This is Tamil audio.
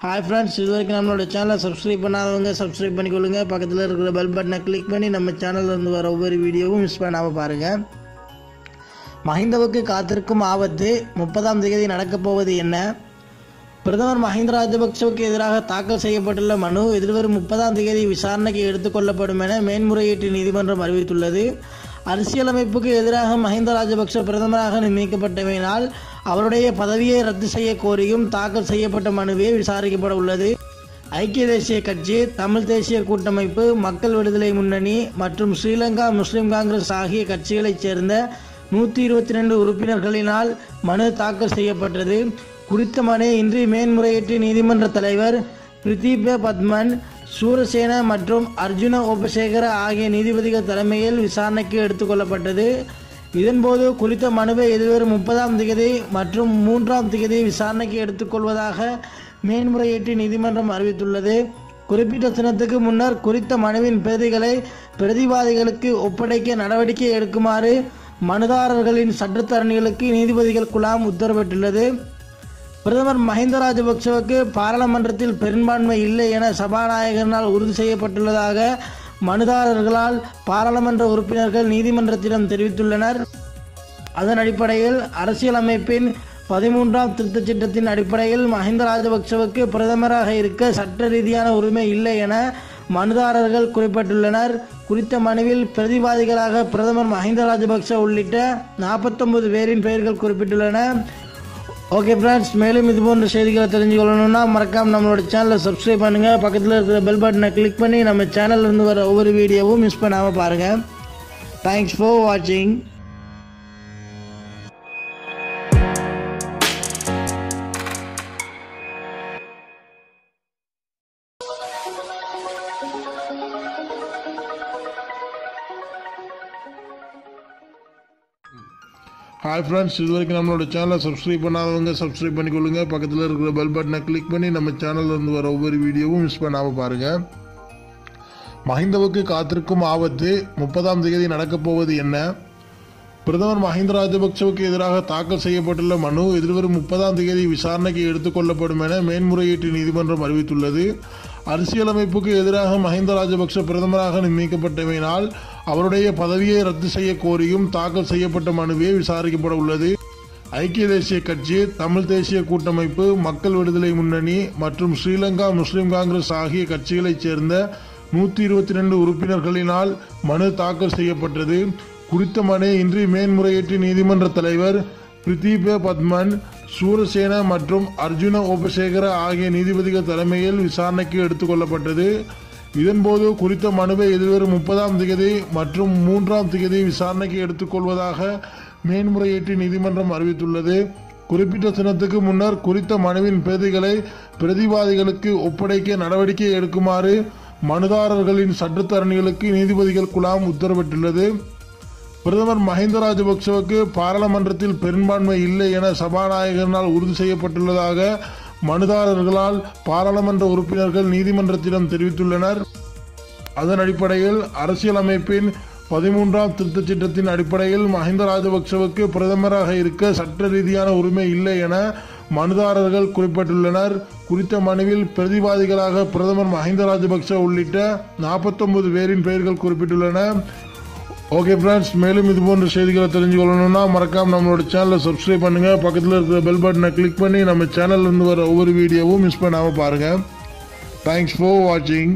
ஹாய் ஃப்ரெண்ட்ஸ் இது வரைக்கும் நம்மளோட சேனலை சப்ஸ்கிரைப் பண்ணாதவங்க சப்ஸ்கிரைப் பண்ணிக்கொள்ளுங்க. பக்கத்தில் இருக்கிற பெல் பட்டனை கிளிக் பண்ணி நம்ம சேனல்ல இருந்து வர ஒவ்வொரு வீடியோவும் மிஸ் பண்ணாமல் பாருங்கள் மஹிந்தவுக்கு காத்திருக்கும் ஆபத்து முப்பதாம் தேதி நடக்கப் போவது என்ன? பிரதமர் மஹிந்த ராஜபக்சவுக்கு எதிராக தாக்கல் செய்யப்பட்டுள்ள மனு எதிர்வரும் முப்பதாம் தேதி விசாரணைக்கு எடுத்துக்கொள்ளப்படும் என மேன்முறையீட்டு நீதிமன்றம் அறிவித்துள்ளது. அரசியலமைப்புக்கு எதிராக மஹிந்த ராஜபக்ஷ பிரதமராக நியமிக்கப்பட்டமையினால் அவருடைய பதவியை ரத்து செய்ய கோரியும் தாக்கல் செய்யப்பட்ட மனுவே விசாரிக்கப்பட உள்ளது ஐக்கிய தேசிய கட்சி தமிழ் தேசிய கூட்டமைப்பு மக்கள் விடுதலை முன்னணி மற்றும் ஸ்ரீலங்கா முஸ்லிம் காங்கிரஸ் ஆகிய கட்சிகளைச் சேர்ந்த நூற்றி இருபத்தி ரெண்டு உறுப்பினர்களினால் மனு தாக்கல் செய்யப்பட்டது. குறித்த மனு இன்று மேன்முறையீட்டு நீதிமன்ற தலைவர் பிரதீப பத்மன் சூரசேன மற்றும் அர்ஜுன உபசேகர ஆகிய நீதிபதிகள் தலைமையில் விசாரணைக்கு எடுத்துக்கொள்ளப்பட்டது இதன்போது குறித்த மனுவை எதிர்வரும் முப்பதாம் திகதி மற்றும் மூன்றாம் திகதி விசாரணைக்கு எடுத்துக்கொள்வதாக மேன்முறையீட்டு நீதிமன்றம் அறிவித்துள்ளது. குறிப்பிட்ட தினத்துக்கு முன்னர் குறித்த மனுவின் பிரதிகளை பிரதிவாதிகளுக்கு ஒப்படைக்க நடவடிக்கை எடுக்குமாறு மனுதாரர்களின் சட்டத்தரணிகளுக்கு நீதிபதிகள் குழாம் உத்தரவிட்டுள்ளது. பிரதமர் மஹிந்த ராஜபக்சவுக்கு பாராளுமன்றத்தில் பெரும்பான்மை இல்லை என சபாநாயகரினால் உறுதி செய்யப்பட்டுள்ளதாக மனுதாரர்களால் பாராளுமன்ற உறுப்பினர்கள் நீதிமன்றத்திடம் தெரிவித்துள்ளனர். அதன் அடிப்படையில் அரசியலமைப்பின் பதிமூன்றாம் திருத்தச் சட்டத்தின் அடிப்படையில் மஹிந்த ராஜபக்சவுக்கு பிரதமராக இருக்க சட்ட ரீதியான உரிமை இல்லை என மனுதாரர்கள் குறிப்பிட்டுள்ளனர். குறித்த மனுவில் பிரதிவாதிகளாக பிரதமர் மஹிந்த ராஜபக்ச உள்ளிட்ட நாற்பத்தொன்பது பேரின் பெயர்கள் குறிப்பிட்டுள்ளன. ஓகே ஃப்ரெண்ட்ஸ் மேலும் இது போன்ற செய்திகளை தெரிஞ்சுக்கொள்ளணும்னா மறக்காமல் நம்மளோட சேனலை சப்ஸ்கிரைப் பண்ணுங்கள் பக்கத்தில் இருக்கிற பெல் பட்டனை கிளிக் பண்ணி நம்ம சேனல்லேருந்து வர ஒவ்வொரு வீடியோவும் மிஸ் பண்ணாமல் பாருங்கள் தேங்க்ஸ் ஃபார் வாட்சிங் ஹாய் ஃப்ரெண்ட்ஸ் இது வரைக்கும் நம்மளோட சேனலை சப்ஸ்கிரைப் பண்ணாதவங்க சப்ஸ்கிரைப் பண்ணிக்கொள்ளுங்க. பக்கத்தில் இருக்கிற பெல் பட்டனை கிளிக் பண்ணி நம்ம சேனல்லேருந்து வர ஒவ்வொரு வீடியோவும் மிஸ் பண்ணாமல் பாருங்கள் மஹிந்தவுக்கு காத்திருக்கும் ஆபத்து முப்பதாம் தேதி நடக்கப் போவது என்ன? பிரதமர் மஹிந்த ராஜபக்சவுக்கு எதிராக தாக்கல் செய்யப்பட்டுள்ள மனு எதிர்வரும் முப்பதாம் தேதி விசாரணைக்கு எடுத்துக்கொள்ளப்படும் என மேன்முறையீட்டு நீதிமன்றம் அறிவித்துள்ளது. அரசியலமைப்புக்கு எதிராக மஹிந்த ராஜபக்ச பிரதமராக நியமிக்கப்பட்டமையினால் அவருடைய பதவியை ரத்து செய்ய கோரியும் தாக்கல் செய்யப்பட்ட மனுவே விசாரிக்கப்பட உள்ளது ஐக்கிய தேசிய கட்சி தமிழ் தேசிய கூட்டமைப்பு மக்கள் விடுதலை முன்னணி மற்றும் ஸ்ரீலங்கா முஸ்லிம் காங்கிரஸ் ஆகிய கட்சிகளைச் சேர்ந்த நூற்றி இருபத்தி ரெண்டு உறுப்பினர்களினால் மனு தாக்கல் செய்யப்பட்டது. குறித்த மனு இன்று மேன்முறையீட்டு நீதிமன்ற தலைவர் பிரதீப பத்மன் சூரசேன மற்றும் அர்ஜுன உபசேகர ஆகிய நீதிபதிகள் தலைமையில் விசாரணைக்கு எடுத்துக்கொள்ளப்பட்டது இதன்போது குறித்த மனுவை எதிர்வரும் முப்பதாம் திகதி மற்றும் மூன்றாம் தேதி விசாரணைக்கு எடுத்துக்கொள்வதாக மேன்முறையீட்டு நீதிமன்றம் அறிவித்துள்ளது. குறிப்பிட்ட தினத்துக்கு முன்னர் குறித்த மனுவின் பிரதிகளை பிரதிவாதிகளுக்கு ஒப்படைக்க நடவடிக்கை எடுக்குமாறு மனுதாரர்களின் சட்டத்தரணிகளுக்கு நீதிபதிகள் குழாம் உத்தரவிட்டுள்ளது. பிரதமர் மஹிந்த ராஜபக்சவுக்கு பாராளுமன்றத்தில் பெரும்பான்மை இல்லை என சபாநாயகரினால் உறுதி செய்யப்பட்டுள்ளதாக மனுதாரர்களால் பாராளுமன்ற உறுப்பினர்கள் நீதிமன்றத்திடம் தெரிவித்துள்ளனர். அதன் அடிப்படையில் அரசியலமைப்பின் பதிமூன்றாம் திருத்தச் சட்டத்தின் அடிப்படையில் மஹிந்த ராஜபக்சவுக்கு பிரதமராக இருக்க சட்ட ரீதியான உரிமை இல்லை என மனுதாரர்கள் குறிப்பிட்டுள்ளனர். குறித்த மனுவில் பிரதிவாதிகளாக பிரதமர் மஹிந்த ராஜபக்ச உள்ளிட்ட நாற்பத்தொன்பது பேரின் பெயர்கள் குறிப்பிட்டுள்ளன. ஓகே ஃப்ரெண்ட்ஸ் மேலும் இது போன்ற செய்திகளை தெரிஞ்சுக்கொள்ளணும்னா மறக்காம நம்மளோட சேனலை சப்ஸ்கிரைப் பண்ணுங்க. பக்கத்தில் இருக்கிற பெல் பட்டனை கிளிக் பண்ணி நம்ம சேனல்லேருந்து வர ஒவ்வொரு வீடியோவும் மிஸ் பண்ணாமல் பாருங்கள் தேங்க்ஸ் ஃபார் வாட்சிங்